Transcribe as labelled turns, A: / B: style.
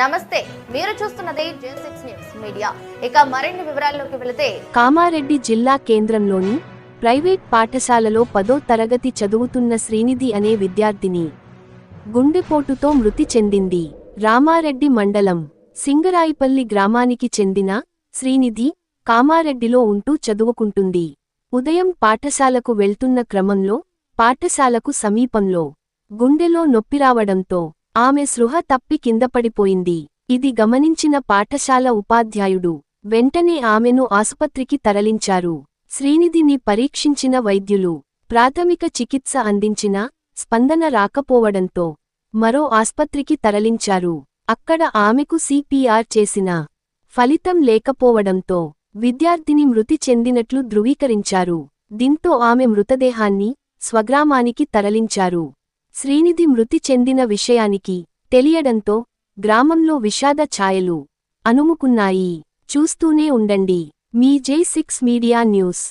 A: నమస్తే మీరు చూస్తున్నది జే సిక్స్ న్యూస్ మీడియా. ఇక మరిన్ని వివరాల్లోకి వెళితే
B: కామారెడ్డి జిల్లా కేంద్రంలోని ప్రైవేట్ పాఠశాలలో పదో తరగతి చదువుతున్న శ్రీనిధి అనే విద్యార్థిని గుండెపోటుతో మృతి చెందింది. రామారెడ్డి మండలం సింగరాయిపల్లి గ్రామానికి చెందిన శ్రీనిధి కామారెడ్డిలో ఉంటూ చదువుకుంటుంది. ఉదయం పాఠశాలకు వెళ్తున్న క్రమంలో పాఠశాలకు సమీపంలో గుండెలో నొప్పి రావడంతో ఆమె సృహ తప్పి కిందపడిపోయింది ఇది గమనించిన పాఠశాల ఉపాధ్యాయుడు. వెంటనే ఆమెను ఆసుపత్రికి తరలించారు. శ్రీనిధిని పరీక్షించిన వైద్యులు ప్రాథమిక చికిత్స అందించినా స్పందన రాకపోవడంతో మరో ఆస్పత్రికి తరలించారు. అక్కడ ఆమెకు సిపిఆర్ చేసినా ఫలితం లేకపోవడంతో విద్యార్థిని మృతి చెందినట్లు ధృవీకరించారు. దీంతో ఆమె మృతదేహాన్ని స్వగ్రామానికి తరలించారు. శ్రీనిధి మృతి చెందిన విషయానికి తెలియడంతో గ్రామంలో విషాద ఛాయలు అనుముకున్నాయి చూస్తూనే ఉండండి. మీ జే సిక్స్ మీడియా న్యూస్.